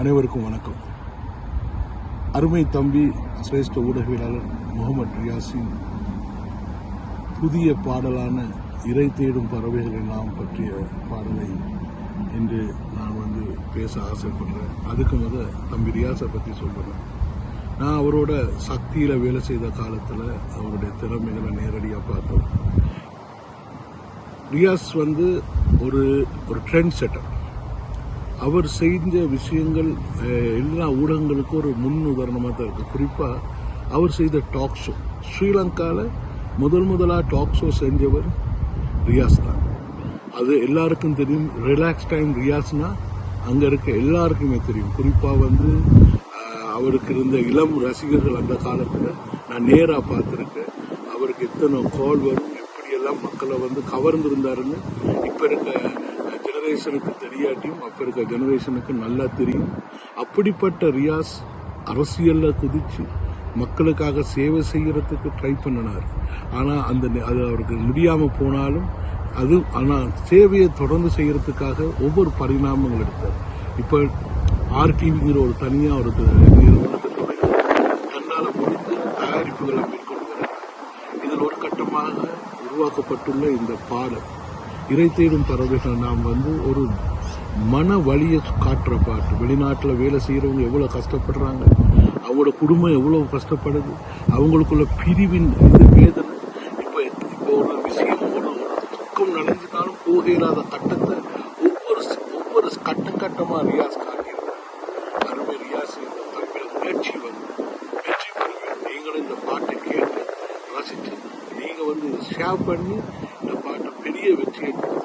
அனைவருக்கும் வணக்கம். அருமை தம்பி சிரேஷ்ட ஊடகவியலாளர் முகமது ரியாஸின் புதிய பாடலான இறை தேடும் பறவைகள் எல்லாம் பற்றிய பாடலை இன்று நான் வந்து பேச ஆசைப்படுறேன். அதுக்கு முத தம்பி ரியாஸை பற்றி சொல்கிறேன் நான் அவரோட சக்தியில் வேலை செய்த காலத்தில் அவருடைய திறமைகளை நேரடியாக பார்த்தோம். ரியாஸ் வந்து ஒரு ஒரு ட்ரெண்ட் செட்டர் அவர் செய்த விஷயங்கள் எல்லா ஊடகங்களுக்கும் ஒரு முன் உதாரணமாக தான் இருக்குது குறிப்பாக அவர் செய்த டாக் ஷோ ஸ்ரீலங்காவில் முதல் முதலாக டாக் ஷோ செஞ்சவர் ரியாஸ் தான். அது எல்லாருக்கும் தெரியும். ரிலாக்ஸ் டைம் ரியாஸ்னா அங்கே இருக்க எல்லாருக்குமே தெரியும். குறிப்பாக வந்து அவருக்கு இருந்த இளம் ரசிகர்கள் அந்த காலத்தில் நான் நேராக பார்த்துருக்கேன். அவருக்கு எத்தனை கால் வரும் எப்படியெல்லாம் மக்களை வந்து கவர்ந்துருந்தாருன்னு இப்போ இருக்க ஜெனரேஷனுக்கு தெரியாட்டியும் அப்போ இருக்க ஜெனரேஷனுக்கு நல்லா தெரியும். அப்படிப்பட்ட ரியாஸ் அரசியல்ல குதிச்சு மக்களுக்காக சேவை செய்யறதுக்கு ட்ரை பண்ணினார். ஆனால் அந்த அது அவருக்கு முடியாம போனாலும் அது ஆனால் சேவையை தொடர்ந்து செய்யறதுக்காக ஒவ்வொரு பரிணாமங்கள் எடுத்தார். இப்போ ஆர்டிவிங்கிற ஒரு தனியாக ஒரு நிறுவனத்தை தன்னால் முடிந்த தயாரிப்புகளை மேற்கொள்கிறார். இதில் ஒரு கட்டமாக உருவாக்கப்பட்டுள்ள இந்த பாடல். இறை தேடும் பறவைகள் நாம் வந்து ஒரு மன வழியை காட்டுற பாட்டு. வெளிநாட்டில் வேலை செய்கிறவங்க எவ்வளோ கஷ்டப்படுறாங்க? அவங்களோட குடும்பம் எவ்வளோ கஷ்டப்படுது? அவங்களுக்குள்ள பிரிவின் இது வேதனை. இப்போ இப்போ ஒரு விஷயம் ஒரு துக்கம் நடந்துட்டாலும் போக இல்லாத கட்டத்தை ஒவ்வொரு ஒவ்வொரு கட்டம் கட்டமாக ரியாஸ் காட்டியிருக்காங்க. அருமை ரியாஸ் இந்த தம்பியோட முயற்சி வந்து முயற்சி நீங்களும் இந்த பாட்டை கேட்டு ரசித்து நீங்கள் வந்து ஷேர் பண்ணி இந்த பாட்டு give it to you.